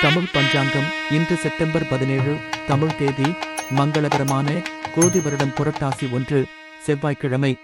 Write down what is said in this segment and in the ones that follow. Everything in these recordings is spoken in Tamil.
தமிழ் பஞ்சாங்கம் இன்று செப்டம்பர் பதினேழு தமிழ் தேதி மங்களகரமான கோதி வருடம் புரட்டாசி ஒன்று செவ்வாய்க்கிழமை.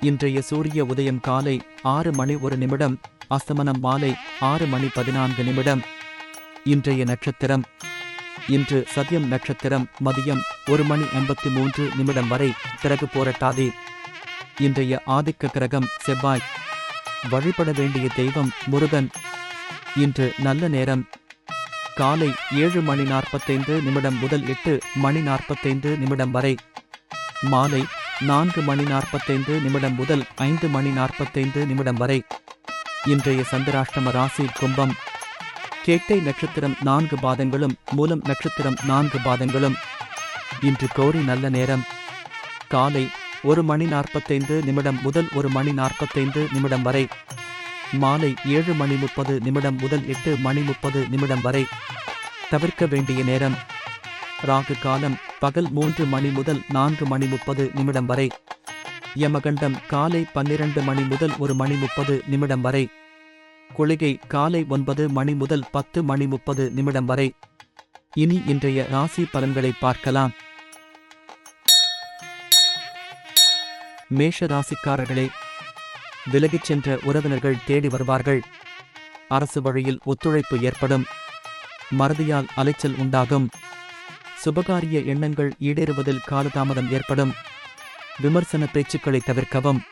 இன்றைய சூரிய உதயம் காலை ஆறு மணி ஒரு நிமிடம் அஸ்தமனம் மாலை ஆறு மணி பதினான்கு நிமிடம். இன்றைய நட்சத்திரம். இன்று சத்யம் நட்சத்திரம் மதியம் ஒரு மணி ஐம்பத்தி மூன்று நிமிடம் வரை பிறகு போரட்டாதி. இன்றைய ஆதிக்க கிரகம் செவ்வாய். வழிபட வேண்டிய தெய்வம் முருகன். இன்று நல்ல நேரம் காலை ஏழு மணி நாற்பத்தைந்து நிமிடம் முதல் எட்டு மணி நாற்பத்தைந்து நிமிடம் வரை. மாலை நான்கு மணி நாற்பத்தைந்து நிமிடம் முதல் ஐந்து மணி நாற்பத்தைந்து நிமிடம் வரை. இன்றைய சந்திராஷ்டம ராசி கும்பம். கேட்டை நட்சத்திரம் நான்கு பாதங்களும் மூலம் நட்சத்திரம் நான்கு பாதங்களும். இன்று கோரி நல்ல நேரம். காலை ஒரு மணி நாற்பத்தைந்து நிமிடம் முதல் ஒரு மணி நாற்பத்தைந்து நிமிடம் வரை. மாலை ஏழு மணி முப்பது நிமிடம் முதல் எட்டு மணி முப்பது நிமிடம் வரை. தவிர்க்க வேண்டிய நேரம். ராகு காலம் பகல் மூன்று மணி முதல் நான்கு மணி முப்பது நிமிடம் வரை. யமகண்டம் காலை பன்னிரண்டு மணி முதல் ஒரு மணி முப்பது நிமிடம் வரை. குளிகை காலை ஒன்பது மணி முதல் பத்து மணி முப்பது நிமிடம் வரை. இனி இன்றைய ராசி பலன்களை பார்க்கலாம். மேஷ ராசிக்காரர்களே விலகிச் சென்ற உறவினர்கள் தேடி வருவார்கள். அரசு வழியில் ஒத்துழைப்பு ஏற்படும். மறதியால் அலைச்சல் உண்டாகும். சுபகாரிய எண்ணங்கள் ஈடேறுவதில் காலதாமதம் ஏற்படும். விமர்சன பேச்சுக்களை தவிர்க்கவும்.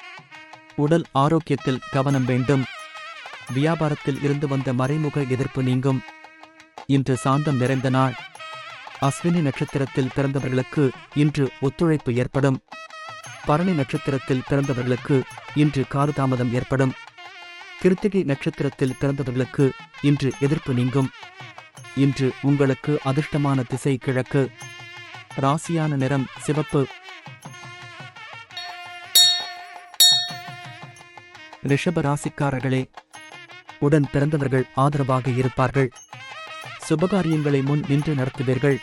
உடல் ஆரோக்கியத்தில் கவனம் வேண்டும். வியாபாரத்தில் இருந்து வந்த மறைமுக எதிர்ப்பு நீங்கும். இன்று சாந்தம் நிறைந்த நாள். அஸ்வினி நட்சத்திரத்தில் பிறந்தவர்களுக்கு இன்று ஒத்துழைப்பு ஏற்படும். பரணி நட்சத்திரத்தில் பிறந்தவர்களுக்கு இன்று காலதாமதம் ஏற்படும். கிருத்திகை நட்சத்திரத்தில் பிறந்தவர்களுக்கு இன்று எதிர்ப்பு நீங்கும். இன்று உங்களுக்கு அதிர்ஷ்டமான திசை கிழக்கு. ராசியான நிறம் சிவப்பு. ரிஷப ராசிக்காரர்களே உடன் பிறந்தவர்கள் ஆதரவாக இருப்பார்கள். சுபகாரியங்களை முன் நின்று நடத்துவீர்கள்.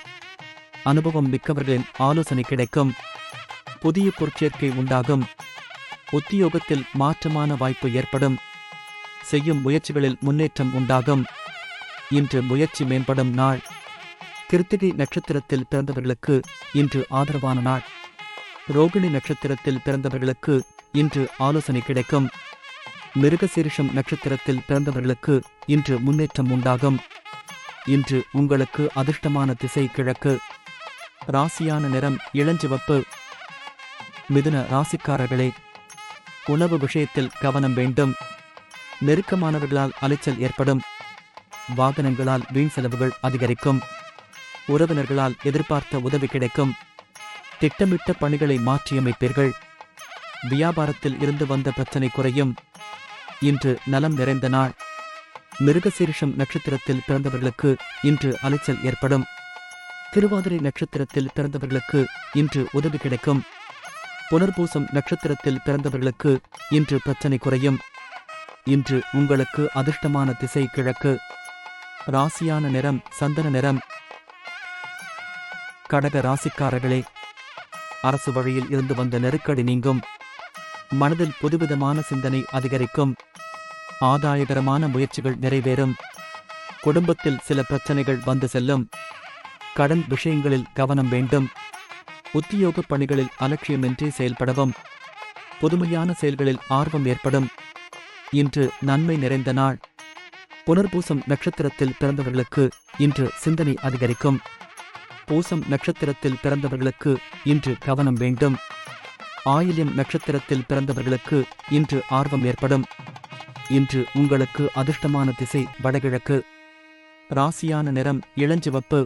அனுபவம் மிக்கவர்களின் ஆலோசனை கிடைக்கும். புதிய பொற்சேர்க்கை உண்டாகும். உத்தியோகத்தில் மாற்றமான வாய்ப்பு ஏற்படும். செய்யும் முயற்சிகளில் முன்னேற்றம் உண்டாகும். இன்று முயற்சி மேம்படும் நாள். கிருத்திகை நட்சத்திரத்தில் பிறந்தவர்களுக்கு இன்று ஆதரவான நாள். ரோகிணி நட்சத்திரத்தில் பிறந்தவர்களுக்கு இன்று ஆலோசனை கிடைக்கும். மிருகசீரிஷம் நட்சத்திரத்தில் பிறந்தவர்களுக்கு இன்று முன்னேற்றம் உண்டாகும். இன்று உங்களுக்கு அதிர்ஷ்டமான திசை கிழக்கு. ராசியான நிறம் இளஞ்சிவப்பு. மிதுன ராசிக்காரர்களே உணவு விஷயத்தில் கவனம் வேண்டும். நெருக்கமானவர்களால் அலைச்சல் ஏற்படும். வாகனங்களால் வீண் செலவுகள் அதிகரிக்கும். உறவினர்களால் எதிர்பார்த்த உதவி கிடைக்கும். திட்டமிட்ட பணிகளை மாற்றியமைப்பீர்கள். வியாபாரத்தில் இருந்து வந்த பிரச்சனை குறையும். இன்று நலம் நிறைந்த நாள். மிருகசீரிஷம் நட்சத்திரத்தில் பிறந்தவர்களுக்கு இன்று அலைச்சல் ஏற்படும். திருவாதிரை நட்சத்திரத்தில் பிறந்தவர்களுக்கு இன்று உதவி கிடைக்கும். புனர்பூசம் நட்சத்திரத்தில் பிறந்தவர்களுக்கு இன்று பிரச்சனை குறையும். இன்று உங்களுக்கு அதிர்ஷ்டமான திசை கிழக்கு. ராசியான நிறம் சந்தன நிறம். கடக ராசிக்காரர்களே அரசு வழியில் இருந்து வந்த நெருக்கடி நீங்கும். மனதில் புதுவிதமான சிந்தனை அதிகரிக்கும். ஆதாயகரமான முயற்சிகள் நிறைவேறும். குடும்பத்தில் சில பிரச்சனைகள் வந்து செல்லும். கடன் விஷயங்களில் கவனம் வேண்டும். உத்தியோக பணிகளில் அலட்சியமின்றி செயல்படவும் புதுமையான செயல்களில் ஆர்வம் ஏற்படும். இன்று நன்மை நிறைந்த நாள். புனர்பூசம் நட்சத்திரத்தில் பிறந்தவர்களுக்கு இன்று சிந்தனை அதிகரிக்கும். பூசம் நட்சத்திரத்தில் பிறந்தவர்களுக்கு இன்று கவனம் வேண்டும். ஆயில்யம் நட்சத்திரத்தில் பிறந்தவர்களுக்கு இன்று ஆர்வம் ஏற்படும். இன்று உங்களுக்கு அதிர்ஷ்டமான திசை வடகிழக்கு. ராசியான நிறம் இளஞ்சிவப்பு.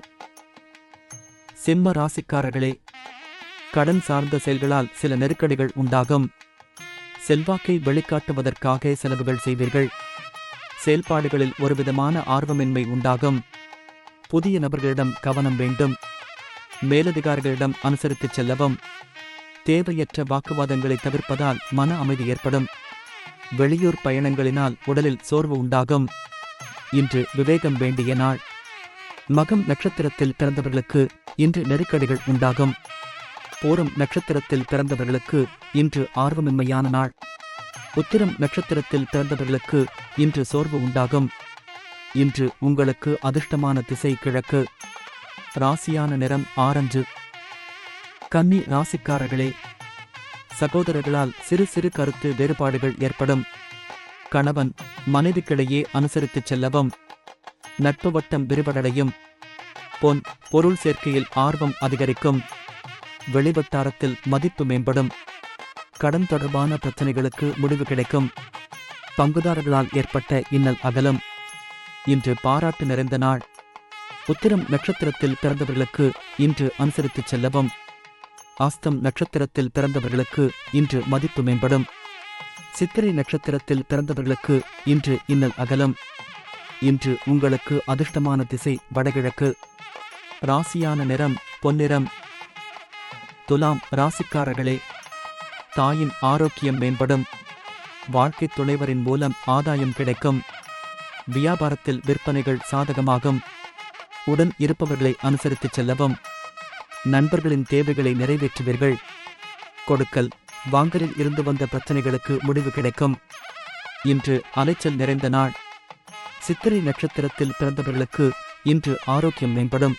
சிம்ம ராசிக்காரர்களே கடன் சார்ந்த செயல்களால் சில நெருக்கடிகள் உண்டாகும். செல்வாக்கை வெளிக்காட்டுவதற்காக செலவுகள் செய்வீர்கள். செயல்பாடுகளில் ஒருவிதமான ஆர்வமின்மை உண்டாகும். புதிய நபர்களிடம் கவனம் வேண்டும். மேலதிகாரிகளிடம் அனுசரித்துச் செல்லவும். தேவையற்ற வாக்குவாதங்களை தவிர்ப்பதால் மன அமைதி ஏற்படும். வெளியூர் பயணங்களினால் உடலில் சோர்வு உண்டாகும். இன்று விவேகம் வேண்டிய நாள். மகம் நட்சத்திரத்தில் பிறந்தவர்களுக்கு இன்று நெருக்கடிகள் உண்டாகும். பூரம் நட்சத்திரத்தில் பிறந்தவர்களுக்கு இன்று ஆர்வமின்மையான நாள். உத்திரம் நட்சத்திரத்தில் பிறந்தவர்களுக்கு இன்று சோர்வு உண்டாகும். இன்று உங்களுக்கு அதிர்ஷ்டமான திசை கிழக்கு. ராசியான நிறம் ஆரஞ்சு. கன்னி ராசிக்காரர்களே சகோதரர்களால் சிறு சிறு கருத்து வேறுபாடுகள் ஏற்படும். கணவன் மனைவிக்கிடையே அனுசரித்துச் செல்லவும். நட்பு வட்டம் விரிவடையும். பொன் பொருள் சேர்க்கையில் ஆர்வம் அதிகரிக்கும். வெளிவட்டாரத்தில் மதிப்பு மேம்படும். கடன் தொடர்பான பிரச்சனைகளுக்கு முடிவு கிடைக்கும். பங்குதாரர்களால் ஏற்பட்ட இன்னல் அகலம். இன்று பாராட்டு நிறைந்த நாள். உத்திரம் நட்சத்திரத்தில் பிறந்தவர்களுக்கு இன்று அனுசரித்துச் செல்லவும். ஆஸ்தம் நட்சத்திரத்தில் பிறந்தவர்களுக்கு இன்று மதிப்பு மேம்படும். சித்திரை நட்சத்திரத்தில் பிறந்தவர்களுக்கு இன்று இன்னல் அகலம். இன்று உங்களுக்கு அதிர்ஷ்டமான திசை வடகிழக்கு. ராசியான நிறம் பொன்னிறம் துலாம் ராசிக்காரர்களே தாயின் ஆரோக்கியம் மேம்படும். வாழ்க்கைத் துணைவரின் மூலம் ஆதாயம் கிடைக்கும். வியாபாரத்தில் விற்பனைகள் சாதகமாகும். உடன் இருப்பவர்களை அனுசரித்துச் செல்லவும். நண்பர்களின் தேவைகளை நிறைவேற்றுவீர்கள். கொடுக்கல் வாங்கலில் இருந்து வந்த பிரச்சனைகளுக்கு முடிவு கிடைக்கும். இன்று அலைச்சல் நிறைந்த நாள். சித்திரை நட்சத்திரத்தில் பிறந்தவர்களுக்கு இன்று ஆரோக்கியம் மேம்படும்.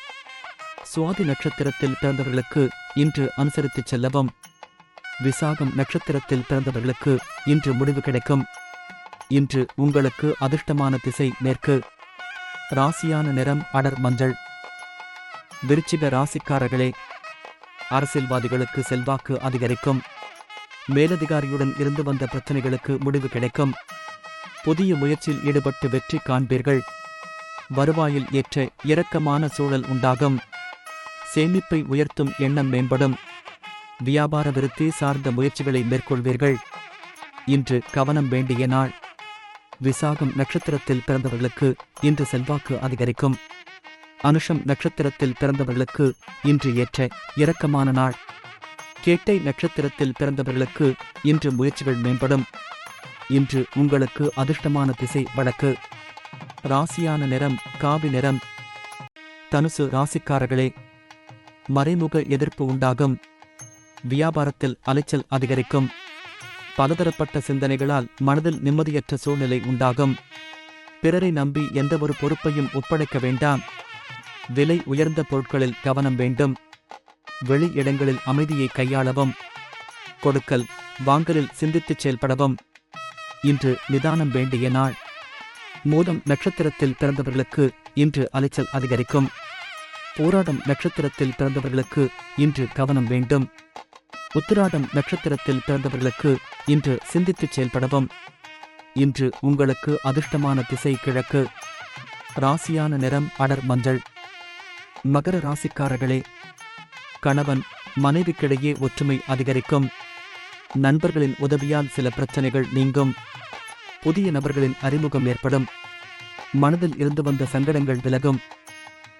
சுவாதி நட்சத்திரத்தில் பிறந்தவர்களுக்கு இன்று அனுசரித்துச் செல்லவும். விசாகம் நட்சத்திரத்தில் பிறந்தவர்களுக்கு இன்று முடிவு கிடைக்கும். இன்று உங்களுக்கு அதிர்ஷ்டமான திசை மேற்கு. ராசியான நிறம் அடர் மஞ்சள். விருச்சிக ராசிக்காரர்களே அரசியல்வாதிகளுக்கு செல்வாக்கு அதிகரிக்கும். மேலதிகாரியுடன் இருந்து வந்த பிரச்சனைகளுக்கு முடிவு கிடைக்கும். புதிய முயற்சியில் ஈடுபட்டு வெற்றி காண்பீர்கள். வருவாயில் ஏற்ற இரக்கமான சூழல் உண்டாகும். சேமிப்பை உயர்த்தும் எண்ணம் மேம்படும். வியாபார விருத்தி சார்ந்த முயற்சிகளை மேற்கொள்வீர்கள். இன்று கவனம் வேண்டிய நாள். விசாகம் நட்சத்திரத்தில் பிறந்தவர்களுக்கு இன்று செல்வாக்கு அதிகரிக்கும். அனுஷம் நட்சத்திரத்தில் பிறந்தவர்களுக்கு இன்று ஏற்ற இரக்கமான நாள். கேட்டை நட்சத்திரத்தில் பிறந்தவர்களுக்கு இன்று முயற்சிகள் மேம்படும். இன்று உங்களுக்கு அதிர்ஷ்டமான திசை வழக்கு ராசியான நிறம் காவி நிறம். தனுசு ராசிக்காரர்களே மறைமுக எதிர்ப்பு உண்டாகும். வியாபாரத்தில் அலைச்சல் அதிகரிக்கும். பலதரப்பட்ட சிந்தனைகளால் மனதில் நிம்மதியற்ற சூழ்நிலை உண்டாகும். பிறரை நம்பி எந்தவொரு பொறுப்பையும் ஒப்படைக்க வேண்டாம். விலை உயர்ந்த பொருட்களில் கவனம் வேண்டும். வெளி இடங்களில் அமைதியை கையாளவும். கொடுக்கல் வாங்கலில் சிந்தித்துச் செயல்படவும். இன்று நிதானம் வேண்டிய நாள். மூலம் நட்சத்திரத்தில் பிறந்தவர்களுக்கு இன்று அலைச்சல் அதிகரிக்கும். போராடம் நட்சத்திரத்தில் பிறந்தவர்களுக்கு இன்று கவனம் வேண்டும். உத்திராடம் நட்சத்திரத்தில் பிறந்தவர்களுக்கு இன்று சிந்தித்துச் செயல்படவும். இன்று உங்களுக்கு அதிர்ஷ்டமான திசை கிழக்கு. ராசியான நிறம் அடர் மஞ்சள். மகர ராசிக்காரர்களே கணவன் மனைவிக்கிடையே ஒற்றுமை அதிகரிக்கும். நண்பர்களின் உதவியால் சில பிரச்சனைகள் நீங்கும். புதிய நபர்களின் அறிமுகம் ஏற்படும். மனதில் இருந்து வந்த சங்கடங்கள் விலகும்.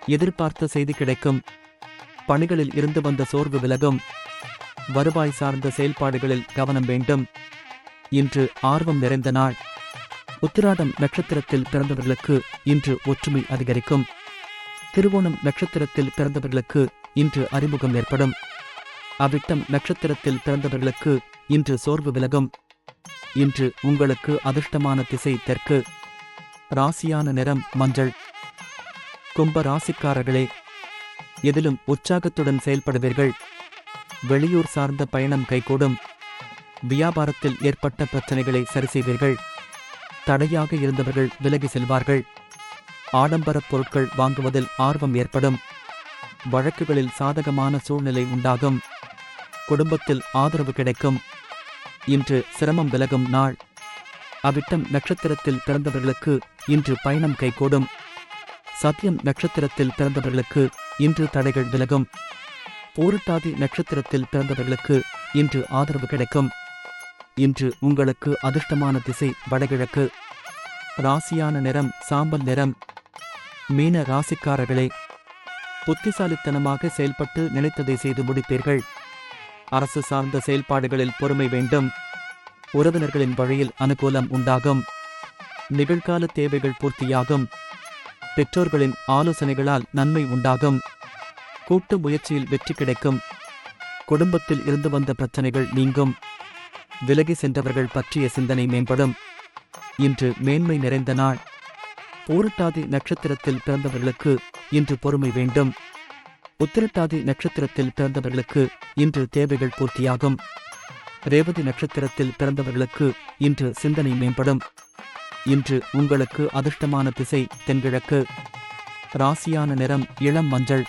எதிர்பார்த்த செய்தி கிடைக்கும். பணிகளில் இருந்து வந்த சோர்வு விலகும். வருவாய் சார்ந்த செயல்பாடுகளில் கவனம் வேண்டும். இன்று ஆர்வம் நிறைந்த நாள். உத்திராடம் நட்சத்திரத்தில் பிறந்தவர்களுக்கு இன்று ஒற்றுமை அதிகரிக்கும். திருவோணம் நட்சத்திரத்தில் பிறந்தவர்களுக்கு இன்று அறிமுகம் ஏற்படும். அவ்விட்டம் நட்சத்திரத்தில் பிறந்தவர்களுக்கு இன்று சோர்வு விலகும். இன்று உங்களுக்கு அதிர்ஷ்டமான திசை தெற்கு. ராசியான நிறம் மஞ்சள். கும்ப ராசிக்காரர்களே எதிலும் உற்சாகத்துடன் செயல்படுவீர்கள். வெளியூர் சார்ந்த பயணம் கைகூடும். வியாபாரத்தில் ஏற்பட்ட பிரச்சனைகளை சரி செய்வீர்கள் தடையாக இருந்தவர்கள் விலகி செல்வார்கள். ஆடம்பரப் பொருட்கள் வாங்குவதில் ஆர்வம் ஏற்படும். வழக்குகளில் சாதகமான சூழ்நிலை உண்டாகும். குடும்பத்தில் ஆதரவு கிடைக்கும். இன்று சிரமம் விலகும் நாள். அவிட்டம் நட்சத்திரத்தில் பிறந்தவர்களுக்கு இன்று பயணம் கைகூடும். சத்யம் நட்சத்திரத்தில் பிறந்தவர்களுக்கு இன்று தடைகள் விலகும். பூரட்டாதி நட்சத்திரத்தில் பிறந்தவர்களுக்கு இன்று ஆதரவு கிடைக்கும். இன்று உங்களுக்கு அதிர்ஷ்டமான திசை வடகிழக்கு. ராசியான நிறம் சாம்பல் நிறம். மீன ராசிக்காரர்களே புத்திசாலித்தனமாக செயல்பட்டு நினைத்ததை செய்து முடிப்பீர்கள். அரசு சார்ந்த செயல்பாடுகளில் பொறுமை வேண்டும். உறவினர்களின் வழியில் அனுகூலம் உண்டாகும். நிகழ்கால தேவைகள் பூர்த்தியாகும். பெற்றோர்களின் ஆலோசனைகளால் நன்மை உண்டாகும். கூட்டு முயற்சியில் வெற்றி கிடைக்கும். குடும்பத்தில் இருந்து வந்த பிரச்சனைகள் நீங்கும். விலகி சென்றவர்கள் பற்றிய சிந்தனை மேம்படும். இன்று மேன்மை நிறைந்த நாள். பூரட்டாதி நட்சத்திரத்தில் பிறந்தவர்களுக்கு இன்று பொறுமை வேண்டும். உத்திரட்டாதி நட்சத்திரத்தில் பிறந்தவர்களுக்கு இன்று தேவைகள் பூர்த்தியாகும். ரேவதி நட்சத்திரத்தில் பிறந்தவர்களுக்கு இன்று சிந்தனை மேம்படும். இன்று உங்களுக்கு அதிர்ஷ்டமான திசை தென்கிழக்கு. ராசியான நிறம் இளம் மஞ்சள்.